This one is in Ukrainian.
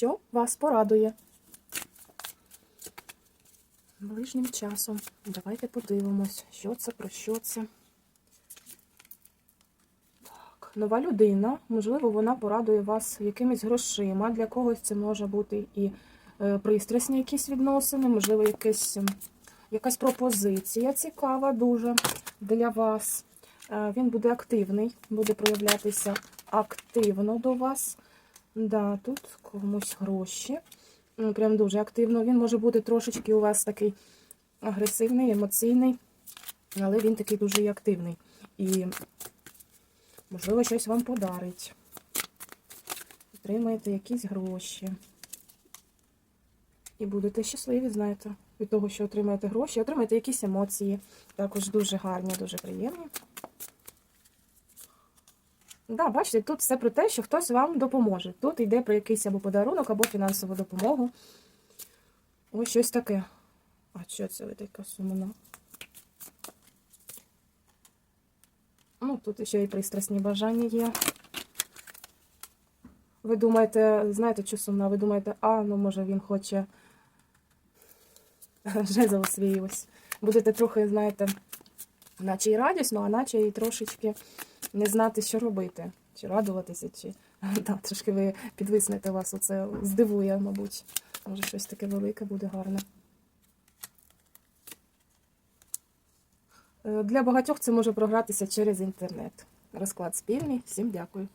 що вас порадує. Ближнім часом. Давайте подивимось, що це, про що це. Так, нова людина. Можливо, вона порадує вас якимись грошима. Для когось це може бути і е, пристрасні якісь відносини, можливо, якесь, ем, якась пропозиція цікава дуже для вас. Е, Він буде активний, буде проявлятися активно до вас. Да, тут комусь гроші. Ну, Прям дуже активно. Він може бути трошечки у вас такий агресивний, емоційний, але він такий дуже і активний. І, можливо, щось вам подарить. Отримаєте якісь гроші. І будете щасливі, знаєте, від того, що отримаєте гроші, отримаєте якісь емоції. Також дуже гарні, дуже приємні. Да, бачите, тут все про те, що хтось вам допоможе. Тут йде про якийсь або подарунок, або фінансову допомогу. Ось щось таке. А що це ви така сумна? Ну, тут ще і пристрасні бажання є. Ви думаєте, знаєте, що сумна? Ви думаєте, а, ну може він хоче жезл свій ось. Будете трохи, знаєте, наче і радісно, а наче і трошечки не знати, що робити. Чи радуватися, чи да, трошки ви підвиснете вас, оце здивує, мабуть. Може, щось таке велике буде гарне. Е, Для багатьох це може програтися через інтернет. Розклад спільний. Всім дякую.